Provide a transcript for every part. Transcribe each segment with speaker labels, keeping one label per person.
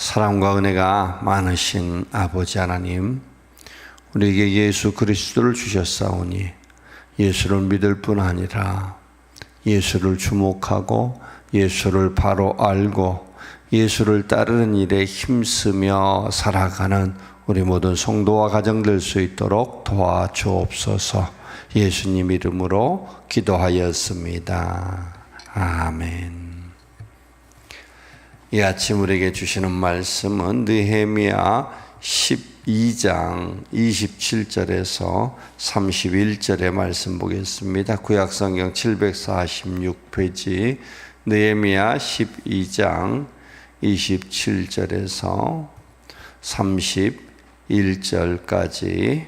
Speaker 1: 사랑과 은혜가 많으신 아버지 하나님, 우리에게 예수 그리스도를 주셨사오니 예수를 믿을 뿐 아니라 예수를 주목하고 예수를 바로 알고 예수를 따르는 일에 힘쓰며 살아가는 우리 모든 성도와 가정 될 수 있도록 도와주옵소서 예수님 이름으로 기도하였습니다. 아멘. 이 아침 우리에게 주시는 말씀은 느헤미야 12장 27절에서 31절의 말씀 보겠습니다. 구약 성경 746페이지 느헤미야 12장 27절에서 31절까지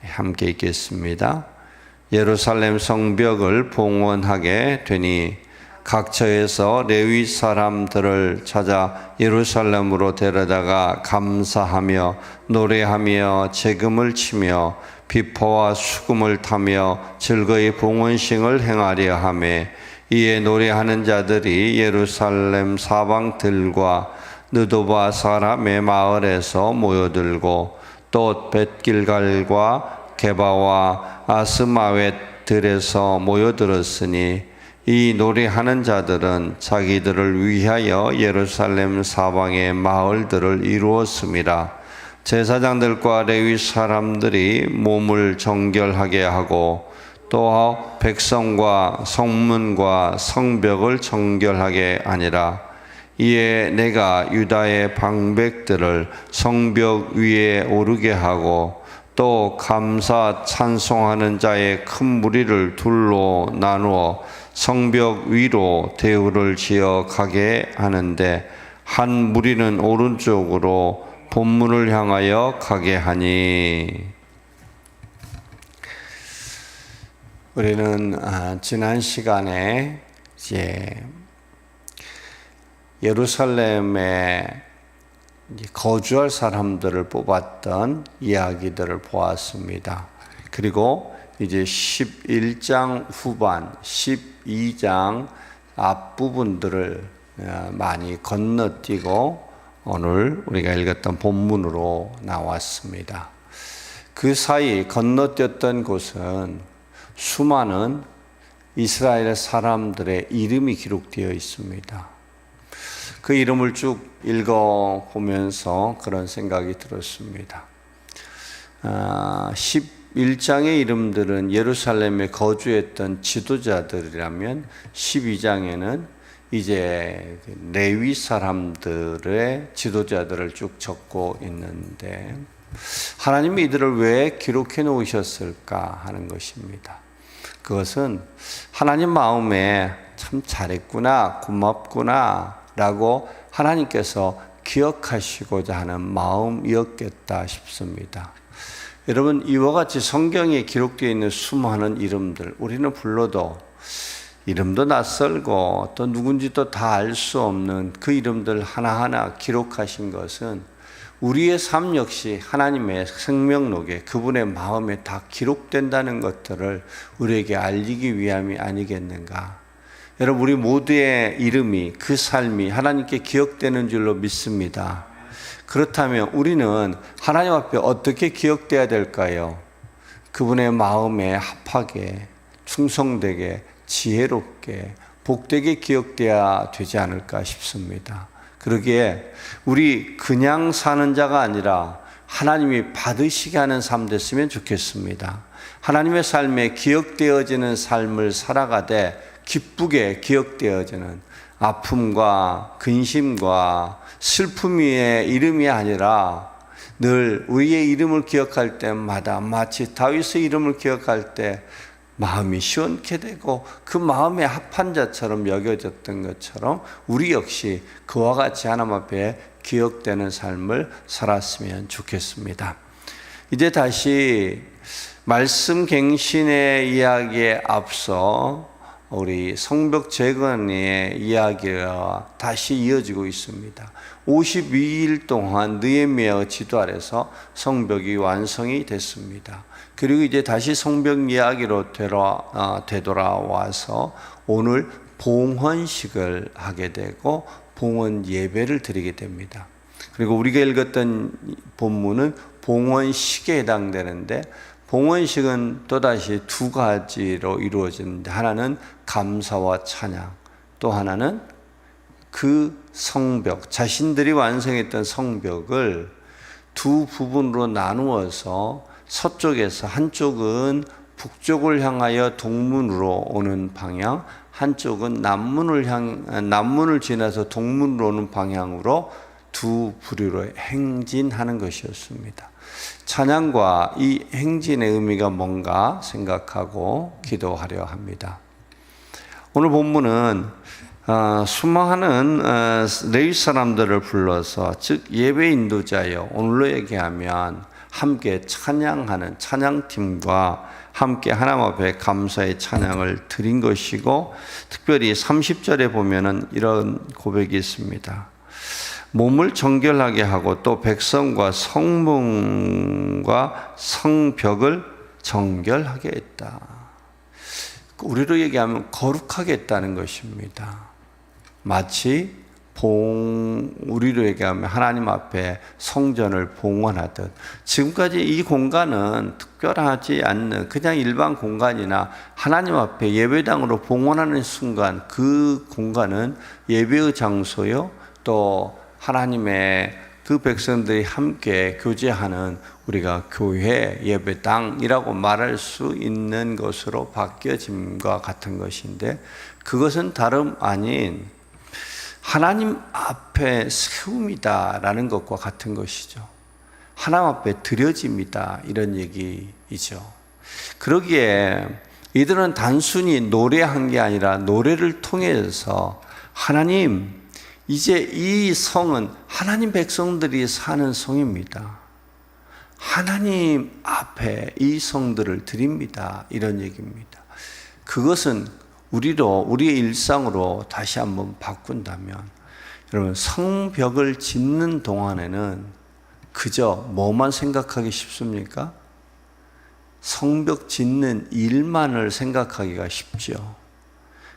Speaker 1: 함께 읽겠습니다. 예루살렘 성벽을 봉헌하게 되니 각처에서 레위 사람들을 찾아 예루살렘으로 데려다가 감사하며 노래하며 재금을 치며 비포와 수금을 타며 즐거이 봉헌식을 행하려 하매 이에 노래하는 자들이 예루살렘 사방들과 느도바 사람의 마을에서 모여들고 또 벳길갈과 게바와 아스마웻들에서 모여들었으니 이 노래하는 자들은 자기들을 위하여 예루살렘 사방의 마을들을 이루었습니다. 제사장들과 레위 사람들이 몸을 정결하게 하고 또 백성과 성문과 성벽을 정결하게 아니라 이에 내가 유다의 방백들을 성벽 위에 오르게 하고 또 감사 찬송하는 자의 큰 무리를 둘로 나누어 성벽 위로 대우를 지어 가게 하는데 한 무리는 오른쪽으로 본문을 향하여 가게 하니 우리는 아, 지난 시간에 이제 예루살렘에 거주할 사람들을 뽑았던 이야기들을 보았습니다. 그리고 이제 11장 후반, 12장 앞부분들을 어, 많이 건너뛰고 오늘 우리가 읽었던 본문으로 나왔습니다. 그 사이 건너뛰었던 곳은 수많은 이스라엘 사람들의 이름이 기록되어 있습니다. 그 이름을 쭉 읽어보면서 그런 생각이 들었습니다. 11장의 아, 이름들은 예루살렘에 거주했던 지도자들이라면 12장에는 이제 레위 사람들의 지도자들을 쭉 적고 있는데 하나님이 이들을 왜 기록해 놓으셨을까 하는 것입니다. 그것은 하나님 마음에 참 잘했구나, 고맙구나, 라고 하나님께서 기억하시고자 하는 마음이었겠다 싶습니다. 여러분, 이와 같이 성경에 기록되어 있는 수많은 이름들, 우리는 불러도 이름도 낯설고 또 누군지도 다알 수 없는 그 이름들 하나하나 기록하신 것은 우리의 삶 역시 하나님의 생명록에 그분의 마음에 다 기록된다는 것들을 우리에게 알리기 위함이 아니겠는가. 여러분, 우리 모두의 이름이 그 삶이 하나님께 기억되는 줄로 믿습니다. 그렇다면 우리는 하나님 앞에 어떻게 기억돼야 될까요? 그분의 마음에 합하게, 충성되게, 지혜롭게, 복되게 기억돼야 되지 않을까 싶습니다. 그러기에 우리 그냥 사는 자가 아니라 하나님이 받으시게 하는 삶 됐으면 좋겠습니다. 하나님의 삶에 기억되어지는 삶을 살아가되 기쁘게 기억되어지는 아픔과 근심과 슬픔 위의 이름이 아니라 늘 우리의 이름을 기억할 때마다 마치 다윗의 이름을 기억할 때 마음이 시원케 되고 그 마음에 합한 자처럼 여겨졌던 것처럼 우리 역시 그와 같이 하나님 앞에 기억되는 삶을 살았으면 좋겠습니다. 이제 다시 말씀 갱신의 이야기에 앞서 우리 성벽 재건의 이야기가 다시 이어지고 있습니다. 52일 동안 느헤미야 지도 아래서 성벽이 완성이 됐습니다. 그리고 이제 다시 성벽 이야기로 어, 되돌아와서 오늘 봉헌식을 하게 되고 봉헌 예배를 드리게 됩니다. 그리고 우리가 읽었던 본문은 봉헌식에 해당되는데 봉헌식은 또다시 두 가지로 이루어지는데 하나는 감사와 찬양 또 하나는 그 성벽 자신들이 완성했던 성벽을 두 부분으로 나누어서 서쪽에서 한쪽은 북쪽을 향하여 동문으로 오는 방향, 한쪽은 남문을 향 남문을 지나서 동문으로 오는 방향으로 두 부류로 행진하는 것이었습니다. 찬양과 이 행진의 의미가 뭔가 생각하고 기도하려 합니다. 오늘 본문은 어, 수많은 어, 레위 사람들을 불러서 즉 예배 인도자여 오늘로 얘기하면 함께 찬양하는 찬양팀과 함께 하나님 앞에 감사의 찬양을 드린 것이고 특별히 30절에 보면은 이런 고백이 있습니다. 몸을 정결하게 하고 또 백성과 성문과 성벽을 정결하게 했다. 우리로 얘기하면 거룩하게 했다는 것입니다. 마치 봉 우리로 얘기하면 하나님 앞에 성전을 봉헌하듯 지금까지 이 공간은 특별하지 않는 그냥 일반 공간이나 하나님 앞에 예배당으로 봉헌하는 순간 그 공간은 예배의 장소요 또 하나님의 그 백성들이 함께 교제하는 우리가 교회 예배당이라고 말할 수 있는 것으로 바뀌어짐과 같은 것인데 그것은 다름 아닌 하나님 앞에 세움이다라는 것과 같은 것이죠. 하나님 앞에 드려집니다. 이런 얘기이죠. 그러기에 이들은 단순히 노래한 게 아니라 노래를 통해서 하나님, 이제 이 성은 하나님 백성들이 사는 성입니다. 하나님 앞에 이 성들을 드립니다. 이런 얘기입니다. 그것은 우리로 우리의 일상으로 다시 한번 바꾼다면 여러분 성벽을 짓는 동안에는 그저 뭐만 생각하기 쉽습니까? 성벽 짓는 일만을 생각하기가 쉽죠.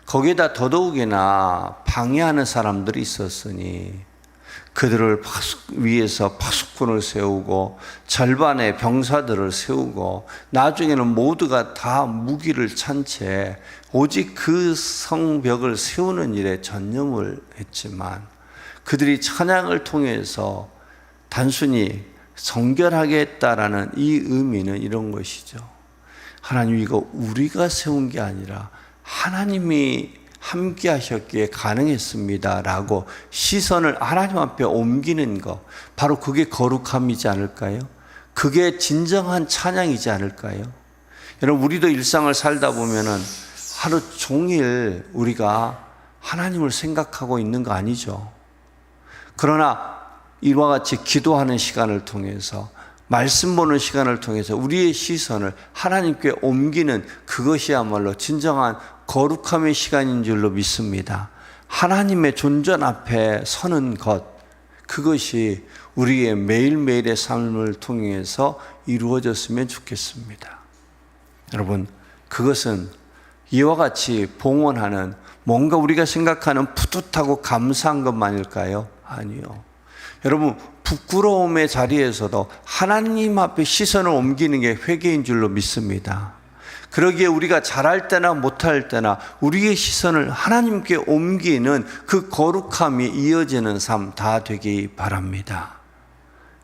Speaker 1: 거기에다 더더욱이나 방해하는 사람들이 있었으니 그들을 위해서 파수꾼을 세우고 절반의 병사들을 세우고 나중에는 모두가 다 무기를 찬 채 오직 그 성벽을 세우는 일에 전념을 했지만 그들이 찬양을 통해서 단순히 정결하게 했다라는 이 의미는 이런 것이죠. 하나님 이거 우리가 세운 게 아니라 하나님이 함께 하셨기에 가능했습니다. 라고 시선을 하나님 앞에 옮기는 것. 바로 그게 거룩함이지 않을까요? 그게 진정한 찬양이지 않을까요? 여러분, 우리도 일상을 살다 보면은 하루 종일 우리가 하나님을 생각하고 있는 거 아니죠. 그러나 이와 같이 기도하는 시간을 통해서 말씀 보는 시간을 통해서 우리의 시선을 하나님께 옮기는 그것이야말로 진정한 거룩함의 시간인 줄로 믿습니다. 하나님의 존전 앞에 서는 것, 그것이 우리의 매일매일의 삶을 통해서 이루어졌으면 좋겠습니다. 여러분, 그것은 이와 같이 봉헌하는 뭔가 우리가 생각하는 푸듯하고 감사한 것만일까요? 아니요. 여러분, 부끄러움의 자리에서도 하나님 앞에 시선을 옮기는 게 회개인 줄로 믿습니다. 그러기에 우리가 잘할 때나 못할 때나 우리의 시선을 하나님께 옮기는 그 거룩함이 이어지는 삶 다 되기 바랍니다.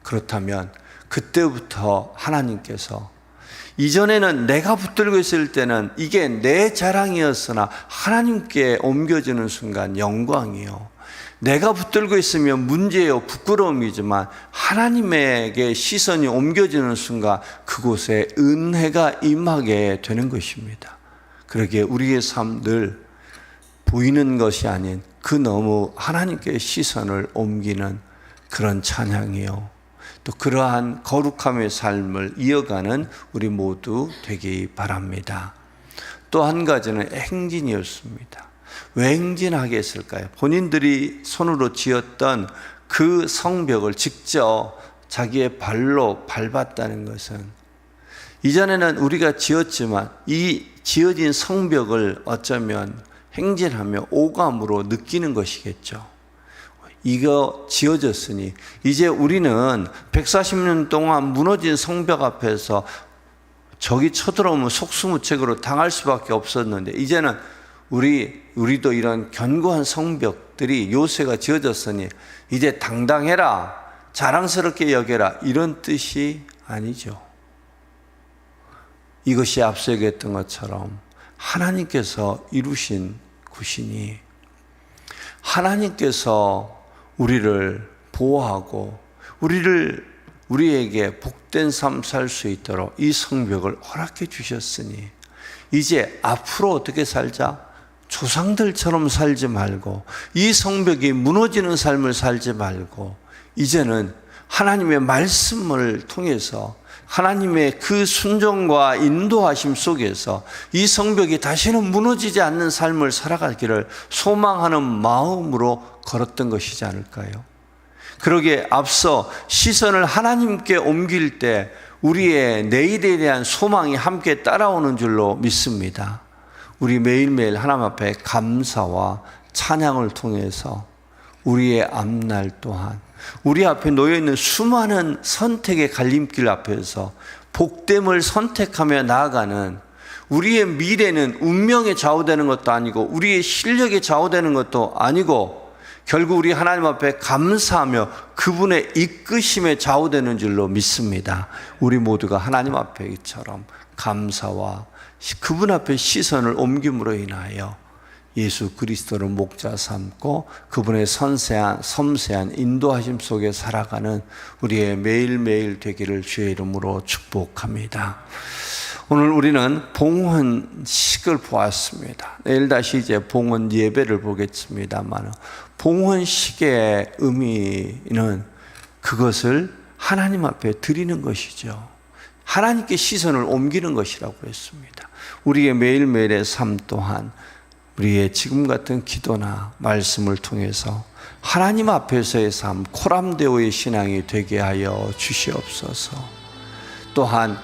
Speaker 1: 그렇다면 그때부터 하나님께서 이전에는 내가 붙들고 있을 때는 이게 내 자랑이었으나 하나님께 옮겨지는 순간 영광이요. 내가 붙들고 있으면 문제요, 부끄러움이지만 하나님에게 시선이 옮겨지는 순간 그곳에 은혜가 임하게 되는 것입니다. 그러기에 우리의 삶 늘 보이는 것이 아닌 그 너무 하나님께 시선을 옮기는 그런 찬양이요. 또 그러한 거룩함의 삶을 이어가는 우리 모두 되기 바랍니다. 또 한 가지는 행진이었습니다. 왜 행진하게 했을까요? 본인들이 손으로 지었던 그 성벽을 직접 자기의 발로 밟았다는 것은 이전에는 우리가 지었지만 이 지어진 성벽을 어쩌면 행진하며 오감으로 느끼는 것이겠죠. 이거 지어졌으니 이제 우리는 140년 동안 무너진 성벽 앞에서 적이 쳐들어오면 속수무책으로 당할 수밖에 없었는데 이제는 우리 우리도 이런 견고한 성벽들이 요새가 지어졌으니 이제 당당해라 자랑스럽게 여겨라 이런 뜻이 아니죠. 이것이 앞서 얘기했던 것처럼 하나님께서 이루신 구신이 하나님께서 우리를 보호하고 우리를 우리에게 복된 삶 살 수 있도록 이 성벽을 허락해 주셨으니 이제 앞으로 어떻게 살자? 조상들처럼 살지 말고 이 성벽이 무너지는 삶을 살지 말고 이제는 하나님의 말씀을 통해서 하나님의 그 순종과 인도하심 속에서 이 성벽이 다시는 무너지지 않는 삶을 살아가기를 소망하는 마음으로 걸었던 것이지 않을까요? 그러기에 앞서 시선을 하나님께 옮길 때 우리의 내일에 대한 소망이 함께 따라오는 줄로 믿습니다. 우리 매일매일 하나님 앞에 감사와 찬양을 통해서 우리의 앞날 또한 우리 앞에 놓여 있는 수많은 선택의 갈림길 앞에서 복됨을 선택하며 나아가는 우리의 미래는 운명에 좌우되는 것도 아니고 우리의 실력에 좌우되는 것도 아니고 결국 우리 하나님 앞에 감사하며 그분의 이끄심에 좌우되는 줄로 믿습니다. 우리 모두가 하나님 앞에 이처럼 감사와 그분 앞에 시선을 옮김으로 인하여 예수 그리스도를 목자 삼고 그분의 선세한 섬세한 인도하심 속에 살아가는 우리의 매일매일 되기를 주의 이름으로 축복합니다. 오늘 우리는 봉헌식을 보았습니다. 내일 다시 이제 봉헌 예배를 보겠습니다만 봉헌식의 의미는 그것을 하나님 앞에 드리는 것이죠. 하나님께 시선을 옮기는 것이라고 했습니다. 우리의 매일매일의 삶 또한 우리의 지금 같은 기도나 말씀을 통해서 하나님 앞에서의 삶, 코람데오의 신앙이 되게 하여 주시옵소서. 또한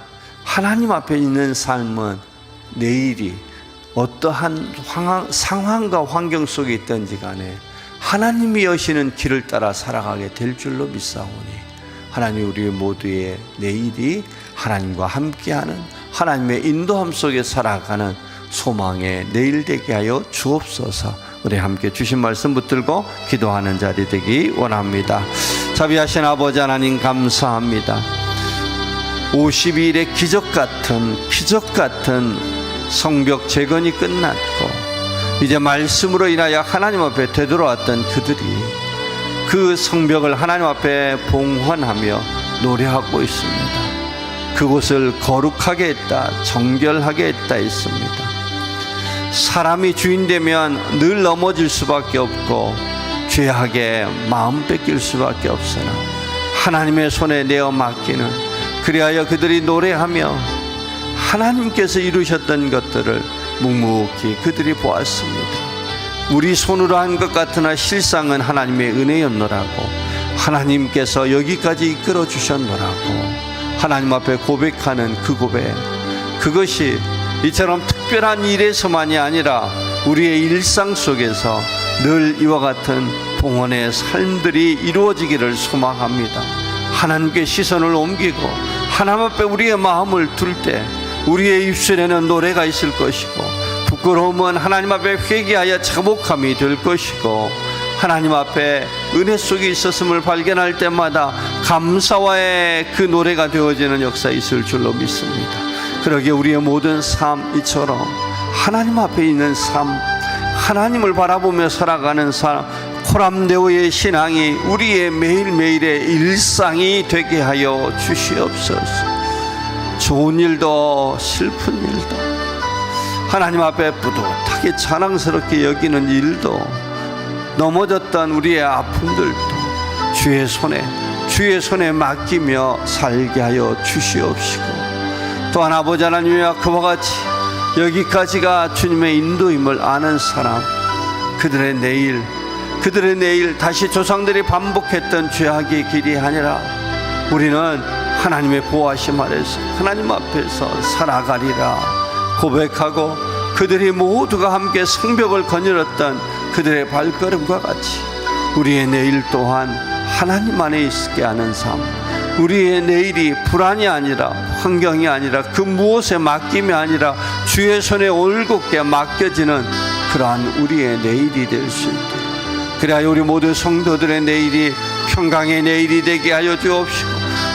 Speaker 1: 하나님 앞에 있는 삶은 내일이 어떠한 상황과 환경 속에 있든지 간에 하나님이 여시는 길을 따라 살아가게 될 줄로 믿사오니 하나님 우리 모두의 내일이 하나님과 함께하는 하나님의 인도함 속에 살아가는 소망의 내일 되게 하여 주옵소서. 우리 함께 주신 말씀 붙들고 기도하는 자리 되기 원합니다. 자비하신 아버지 하나님 감사합니다. 52일의 기적 같은 기적 같은 성벽 재건이 끝났고 이제 말씀으로 인하여 하나님 앞에 되돌아왔던 그들이 그 성벽을 하나님 앞에 봉헌하며 노래하고 있습니다. 그곳을 거룩하게 했다, 정결하게 했다 했습니다. 사람이 주인 되면 늘 넘어질 수밖에 없고 죄악에 마음 뺏길 수밖에 없으나 하나님의 손에 내어 맡기는 그리하여 그들이 노래하며 하나님께서 이루셨던 것들을 묵묵히 그들이 보았습니다. 우리 손으로 한 것 같으나 실상은 하나님의 은혜였노라고 하나님께서 여기까지 이끌어 주셨노라고 하나님 앞에 고백하는 그 고백 그것이 이처럼 특별한 일에서만이 아니라 우리의 일상 속에서 늘 이와 같은 봉헌의 삶들이 이루어지기를 소망합니다. 하나님께 시선을 옮기고 하나님 앞에 우리의 마음을 둘 때 우리의 입술에는 노래가 있을 것이고 부끄러움은 하나님 앞에 회개하여 자복함이 될 것이고 하나님 앞에 은혜 속에 있었음을 발견할 때마다 감사와의 그 노래가 되어지는 역사 있을 줄로 믿습니다. 그러기에 우리의 모든 삶 이처럼 하나님 앞에 있는 삶, 하나님을 바라보며 살아가는 삶, 코람데오의 신앙이 우리의 매일매일의 일상이 되게 하여 주시옵소서. 좋은 일도 슬픈 일도 하나님 앞에 뿌듯하게 자랑스럽게 여기는 일도 넘어졌던 우리의 아픔들도 주의 손에 주의 손에 맡기며 살게 하여 주시옵시고 또한 아버지 하나님이와 그와 같이 여기까지가 주님의 인도임을 아는 사람 그들의 내일 그들의 내일 다시 조상들이 반복했던 죄악의 길이 아니라 우리는 하나님의 보호하심 아래서 하나님 앞에서 살아가리라 고백하고 그들이 모두가 함께 성벽을 거닐었던 그들의 발걸음과 같이 우리의 내일 또한 하나님 안에 있게 하는 삶. 우리의 내일이 불안이 아니라 환경이 아니라 그 무엇에 맡김이 아니라 주의 손에 올곧게 맡겨지는 그러한 우리의 내일이 될 수 있도록 그래야 우리 모든 성도들의 내일이 평강의 내일이 되게 하여 주옵시고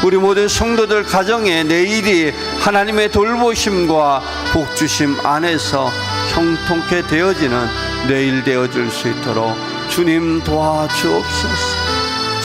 Speaker 1: 우리 모든 성도들 가정의 내일이 하나님의 돌보심과 복주심 안에서 형통케 되어지는 내일 되어질 수 있도록 주님 도와주옵소서.